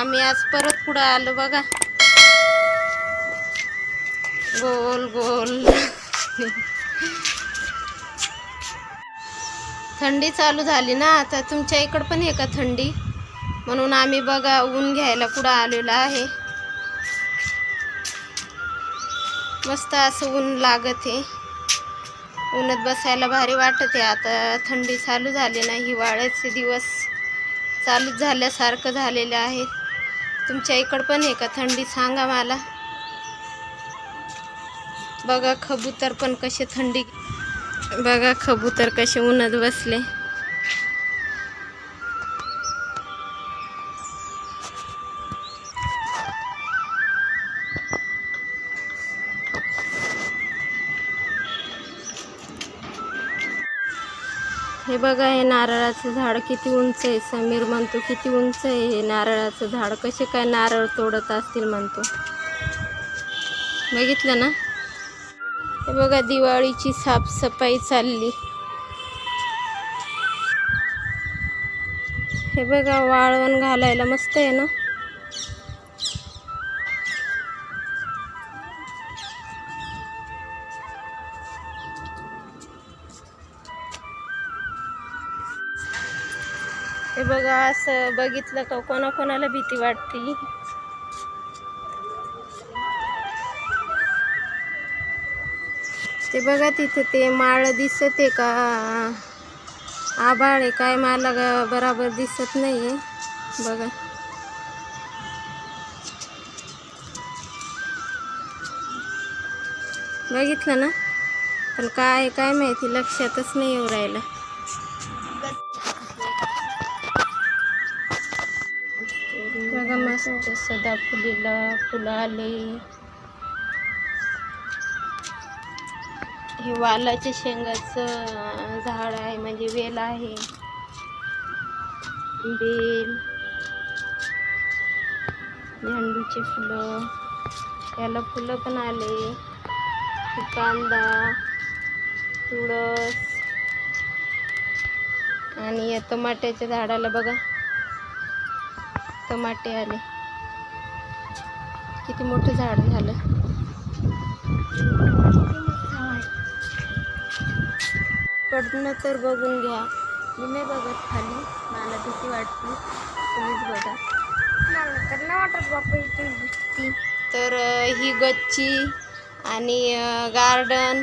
आम्ही आज परत पुढं आलो बघा. गोल गोल. थंडी चालू झाली ना आता तुमच्या इकडं पण आहे का थंडी? म्हणून आम्ही बघा ऊन घ्यायला पुढं आलेलो आहे. मस्त असं ऊन लागत आहे. उन्हात बसायला भारी वाटत आहे. आता थंडी चालू झाली ना हिवाळ्याचे दिवस चालूच झाल्यासारखं झालेलं आहे. तुमच्या इकडं पण आहे का? थंडी सांगा मला. बघा कबूतर पण कसे थंडी बघा कबूतर कसे उन्हात बसले. हे बघा हे नारळाचं झाड किती उंच आहे. समीर म्हणतो किती उंच आहे हे नारळाचं झाड. कसे काय नारळ तोडत असतील म्हणतो. बघितलं ना? हे बघा दिवाळीची साफसफाई चालली. हे बघा वाळवण घालायला मस्त आहे ना? हे बघा असं बघितलं का कोणाकोणाला भीती वाटते? ते बघा तिथं ते माळ दिसत आहे का? आभाळ आहे काय मला ग- बराबर दिसत नाही आहे बघा. बघितलं ना? पण काय काय माहिती लक्षातच नाही येऊ राहिलं. मस्त सदाफुलीला फुलं आले. हे वालाच्या शेंगाचं झाड आहे म्हणजे वेल आहे. बेल झेंडूचे फुलं याला फुलं पण आले. कांदा तुळस आणि या टमाट्याच्या झाडाला बघा. टमाटे आले. किती मोठं झाड झालं. कडनं तर बघून घ्या. मी नाही बघत खाली. मला भीती वाटते. तुम्हीच बघा. मला तर नाही वाटत बापा इथे दिसती तर ही गच्ची आणि गार्डन.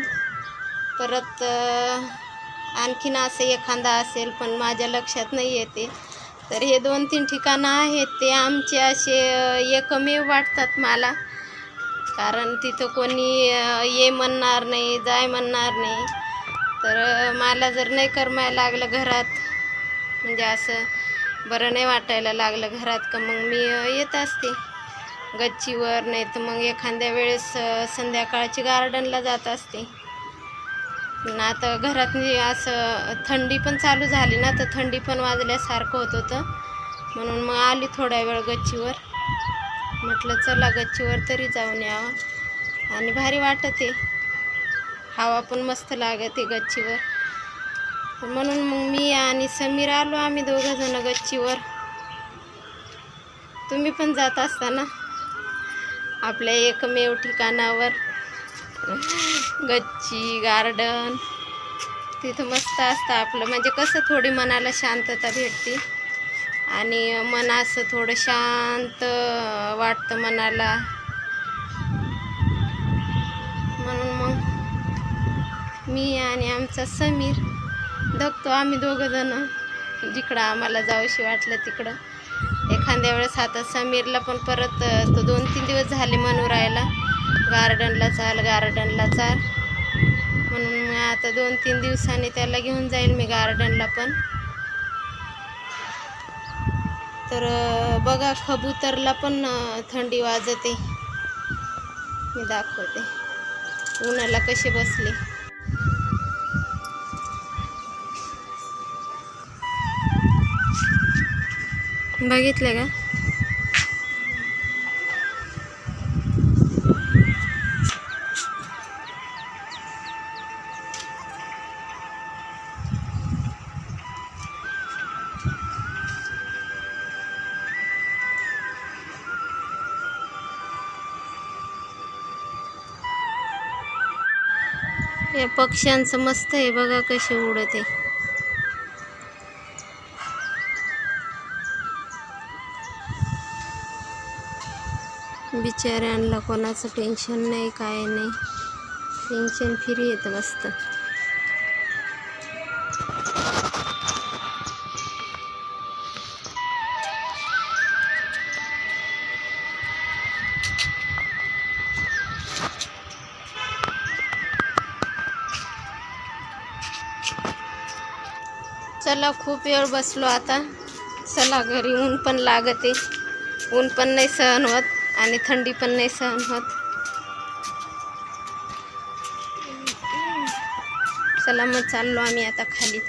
परत आणखीन असं एखादा असेल पण माझ्या लक्षात नाही येते. तर हे दोन तीन ठिकाणं आहेत ते आमचे असे एकमेव वाटतात मला. कारण तिथं कोणी ये म्हणणार नाही जाय म्हणणार नाही. तर मला जर नाही करमायला लागलं घरात म्हणजे असं बरं नाही वाटायला लागलं घरात का मग मी येत असते. गच्चीवर नाही तर मग एखाद्या वेळेस संध्याकाळची गार्डनला जात असते. ना आता घरात असं थंडी पण चालू झाली ना तर थंडी पण वाजल्यासारखं होत होतं. म्हणून मग आली थोड्या वेळ गच्चीवर. म्हटलं चला गच्चीवर तरी जाऊन यावं. आणि भारी वाटते हवा पण मस्त लागते गच्चीवर. म्हणून मग मी आणि समीर आलो आम्ही दोघं जण गच्चीवर. तुम्ही पण जात असताना आपल्या एकमेव ठिकाणावर. गच्ची गार्डन. तिथं मस्त असतं आपलं. म्हणजे कसं थोडी मनाला शांतता भेटते. आणि मन असं थोडं शांत वाटतं मनाला. म्हणून मग मी आणि आमचा समीर धकतो आम्ही दोघं जण. जिकडं आम्हाला जाऊशी वाटलं तिकडं. एखाद्या वेळेस आता समीरला पण परत तो दोन तीन दिवस झाले म्हणून राहायला गार्डनला चाल गार्डनला चाल. म्हणून मग आता दोन तीन दिवसांनी त्याला घेऊन जाईल मी गार्डनला पण. तर बघा कबूतरला पण थंडी वाजते. मी दाखवते. उन्हाला कसे बसले. बघितलं का? या पक्ष्यांचं मस्त आहे बघा कसे उडत. आहे बिचाऱ्यांना कोणाचं टेन्शन नाही काय नाही. टेन्शन फ्री येतं मस्त. चला खूप वेळ बसलो आता. चला घरी ऊन पण लागते. ऊन पण नाही सहन होत आणि थंडी पण नाही सहन होत. चला मग चाललो आम्ही आता खाली.